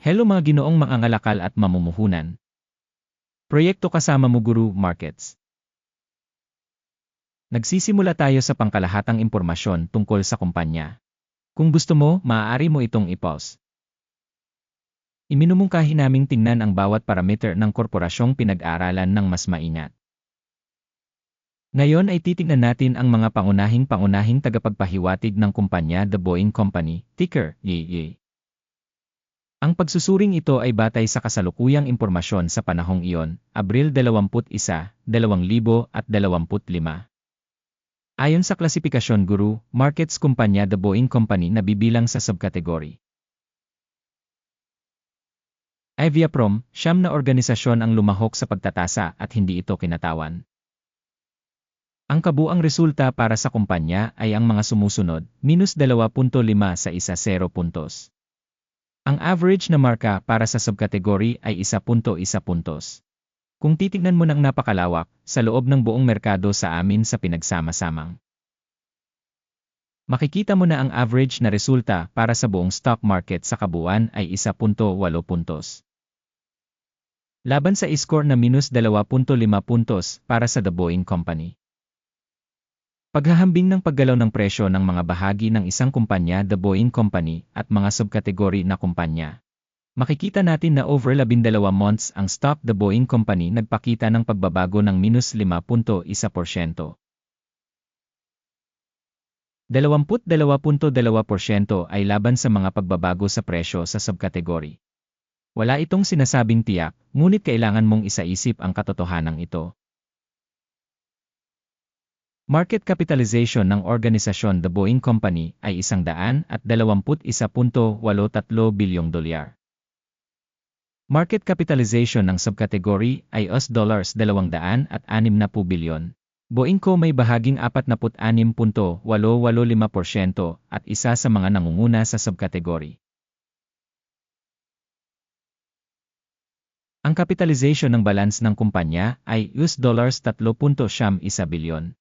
Hello mga ginoong mangangalakal at mamumuhunan. Proyekto kasama Muguru Markets. Nagsisimula tayo sa pangkalahatang impormasyon tungkol sa kumpanya. Kung gusto mo, maaari mo itong i-pause. Iminumungkahi naming tingnan ang bawat parameter ng korporasyong pinag-aralan ng mas maingat. Ngayon ay titingnan natin ang mga pangunahing-pangunahing tagapagpahiwatig ng kumpanya The Boeing Company, ticker, YY. Ang pagsusuring ito ay batay sa kasalukuyang impormasyon sa panahong iyon, Abril 21, 2025. Ayon sa klasifikasyon guru, markets kumpanya The Boeing Company na bibilang sa subkategory. Aviaprom, siyam na organisasyon ang lumahok sa pagtatasa at hindi ito kinatawan. Ang kabuang resulta para sa kumpanya ay ang mga sumusunod, minus 2.5 sa isa 0 puntos. Ang average na marka para sa subkategory ay 1.1 puntos. Kung titignan mo ng napakalawak, sa loob ng buong merkado sa amin sa pinagsama-samang. Makikita mo na ang average na resulta para sa buong stock market sa kabuuan ay 1.8 puntos. Laban sa score na minus 2.5 puntos para sa The Boeing Company. Paghahambing ng paggalaw ng presyo ng mga bahagi ng isang kumpanya The Boeing Company at mga subkategory na kumpanya. Makikita natin na over 12 months ang stock The Boeing Company nagpakita ng pagbabago ng minus 5.1%. 22.2% ay laban sa mga pagbabago sa presyo sa subkategory. Wala itong sinasabing tiyak, ngunit kailangan mong isaisip ang katotohanan ito. Market capitalization ng organisasyon The Boeing Company ay 121.83 bilyong dolyar. Market capitalization ng subkategory ay US dollars 260 bilyon. Boeing Co may bahaging 46.885% at isa sa mga nangunguna sa subkategory. Ang capitalization ng balance ng kumpanya ay US dollars 3.1 bilyon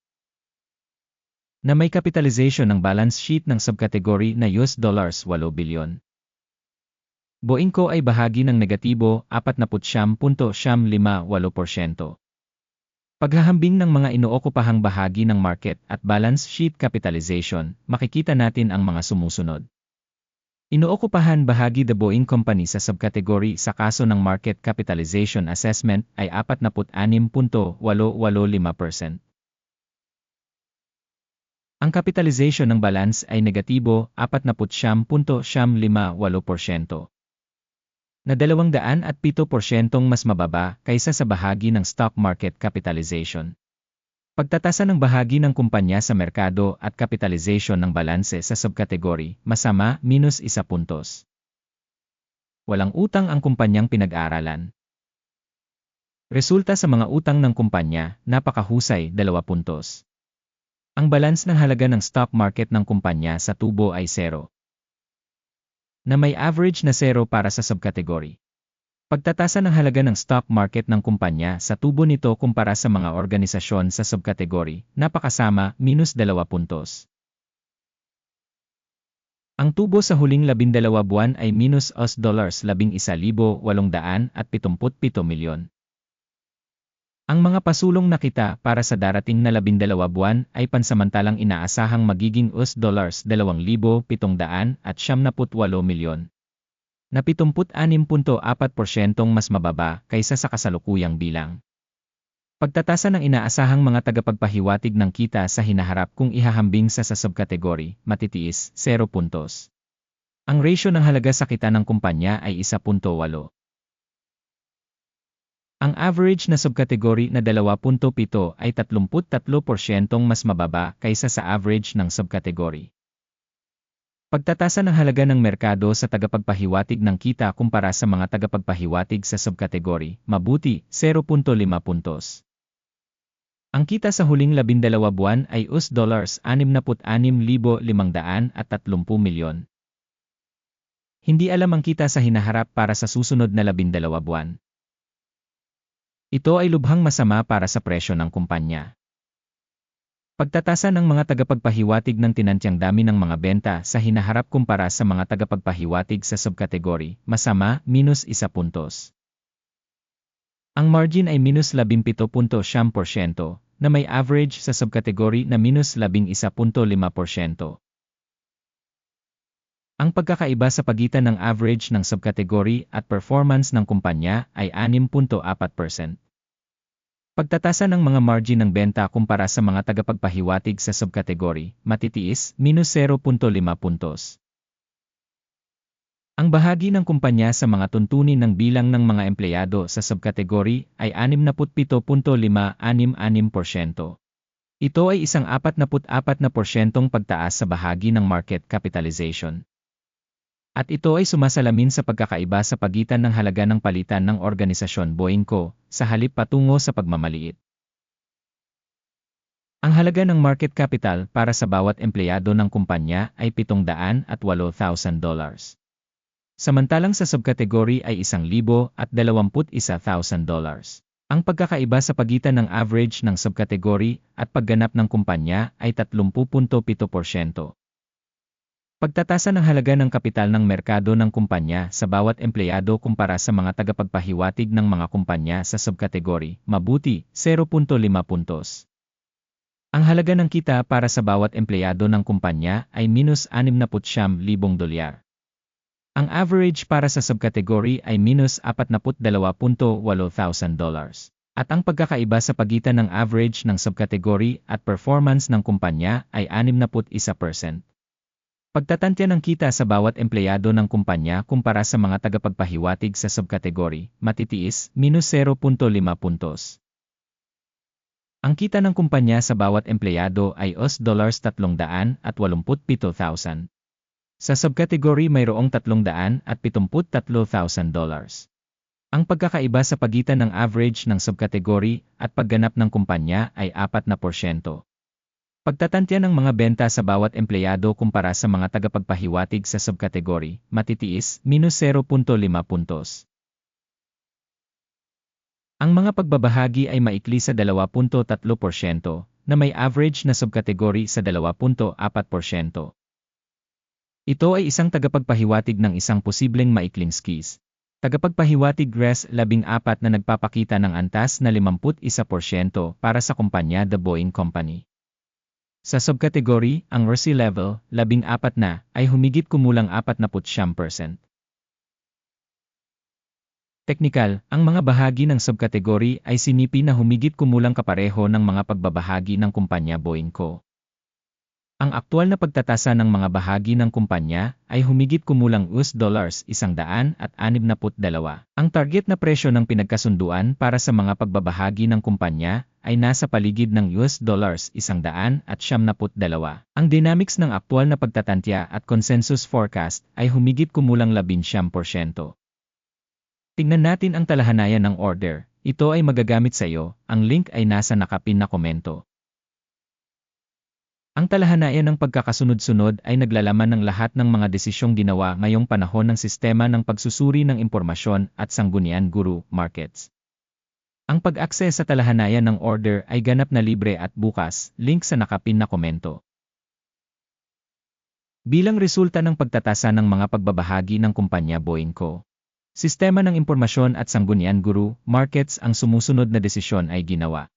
na may capitalization ng balance sheet ng subkategory na US dollars 8 bilyon. Boeing Co ay bahagi ng negatibo 49.58%. Paghahambing ng mga inookupahang bahagi ng market at balance sheet capitalization, makikita natin ang mga sumusunod. Inookupahan bahagi The Boeing Company sa subkategory sa kaso ng market capitalization assessment ay 46.885%. Ang capitalization ng balance ay negatibo 49.58%. Na 207% mas mababa kaysa sa bahagi ng stock market capitalization. Pagtatasa ng bahagi ng kumpanya sa merkado at capitalization ng balanse sa subkategory, masama, minus isa puntos. Walang utang ang kumpanyang pinag-aralan. Resulta sa mga utang ng kumpanya, napakahusay, 2 puntos. Ang balance ng halaga ng stock market ng kumpanya sa tubo ay zero. Na may average na zero para sa subkategory. Pagtatasa ng halaga ng stock market ng kumpanya sa tubo nito kumpara sa mga organisasyon sa subkategory, napakasama, minus 2 puntos. Ang tubo sa huling 12 buwan ay minus US dollars 11,877 milyon. Ang mga pasulong na kita para sa darating na labindalawa buwan ay pansamantalang inaasahang magiging US dollars 2,700 at 78 milyon. Na 76.4% mas mababa kaysa sa kasalukuyang bilang. Pagtatasa ng inaasahang mga tagapagpahiwatig ng kita sa hinaharap kung ihahambing sa sa subkategory, matitiis, 0 puntos. Ang ratio ng halaga sa kita ng kumpanya ay 1.8. Ang average na subkategory na 2.7 ay 33% mas mababa kaysa sa average ng subkategory. Pagtatasa ng halaga ng merkado sa tagapagpahiwatig ng kita kumpara sa mga tagapagpahiwatig sa subkategory, mabuti, 0.5 puntos. Ang kita sa huling 12 buwan ay US dollars 66,530 milyon. Hindi alam ang kita sa hinaharap para sa susunod na 12 buwan. Ito ay lubhang masama para sa presyo ng kumpanya. Pagtatasa ng mga tagapagpahiwatig ng tinantyang dami ng mga benta sa hinaharap kumpara sa mga tagapagpahiwatig sa subkategory, masama, minus isa puntos. Ang margin ay minus 17.7% na may average sa subkategory na minus 11.5%. Ang pagkakaiba sa pagitan ng average ng subkategory at performance ng kumpanya ay 6.4%. Pagtatasa ng mga margin ng benta kumpara sa mga tagapagpahiwatig sa subkategory, matitiis, minus 0.5 puntos. Ang bahagi ng kumpanya sa mga tuntunin ng bilang ng mga empleyado sa subkategory ay 67.566%. Ito ay isang 44 na porsyentong pagtaas sa bahagi ng market capitalization. At ito ay sumasalamin sa pagkakaiba sa pagitan ng halaga ng palitan ng organisasyon Boeing Co. sa halip patungo sa pagmamaliit. Ang halaga ng market capital para sa bawat empleyado ng kumpanya ay 708,000 dollars. Samantalang sa subkategory ay 1,021,000 dollars. Ang pagkakaiba sa pagitan ng average ng subkategory at pagganap ng kumpanya ay 30.7%. Pagtatasa ng halaga ng kapital ng merkado ng kumpanya sa bawat empleyado kumpara sa mga tagapagpahiwatig ng mga kumpanya sa subkategory, mabuti, 0.5 puntos. Ang halaga ng kita para sa bawat empleyado ng kumpanya ay minus 69,000 dolyar. Ang average para sa subkategory ay minus 42.8,000 dollars. At ang pagkakaiba sa pagitan ng average ng subkategory at performance ng kumpanya ay 61%. Pagtatantya ng kita sa bawat empleyado ng kumpanya kumpara sa mga tagapagpahiwatig sa subkategory, matitiis, minus 0.5 puntos. Ang kita ng kumpanya sa bawat empleyado ay US dollars 387,000. Sa subkategory mayroong 373,000 dollars. Ang pagkakaiba sa pagitan ng average ng subkategory at pagganap ng kumpanya ay 4%. Pagtatantya ng mga benta sa bawat empleyado kumpara sa mga tagapagpahiwatig sa subkategory, matitiis, minus 0.5 puntos. Ang mga pagbabahagi ay maikli sa 2.3% na may average na subkategory sa 2.4%. Ito ay isang tagapagpahiwatig ng isang posibleng maikling skis. Tagapagpahiwatig GRES 14 na nagpapakita ng antas na 51% para sa kumpanya The Boeing Company. Sa subkategory, ang RC level, 14 na, ay humigit kumulang 49%. Teknikal, ang mga bahagi ng subkategory ay sinipi na humigit kumulang kapareho ng mga pagbabahagi ng kumpanya Boeing Co. Ang aktual na pagtatasa ng mga bahagi ng kumpanya ay humigit kumulang US dollars 162. Ang target na presyo ng pinagkasunduan para sa mga pagbabahagi ng kumpanya ay nasa paligid ng US dollars 172. Ang dynamics ng aktual na pagtatantya at consensus forecast ay humigit kumulang 11%. Tingnan natin ang talahanayan ng order. Ito ay magagamit sa iyo. Ang link ay nasa nakapin na komento. Ang talahanayan ng pagkakasunod-sunod ay naglalaman ng lahat ng mga desisyong ginawa ngayong panahon ng sistema ng pagsusuri ng impormasyon at sanggunian guru markets. Ang pag-access sa talahanayan ng order ay ganap na libre at bukas, link sa nakapin na komento. Bilang resulta ng pagtatasa ng mga pagbabahagi ng kumpanya Boeing Co. Sistema ng impormasyon at sanggunian guru markets ang sumusunod na desisyon ay ginawa.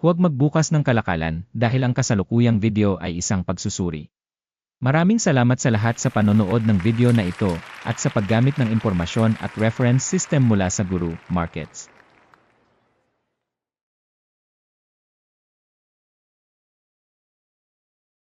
Huwag magbukas ng kalakalan dahil ang kasalukuyang video ay isang pagsusuri. Maraming salamat sa lahat sa panonood ng video na ito at sa paggamit ng impormasyon at reference system mula sa Guru Markets.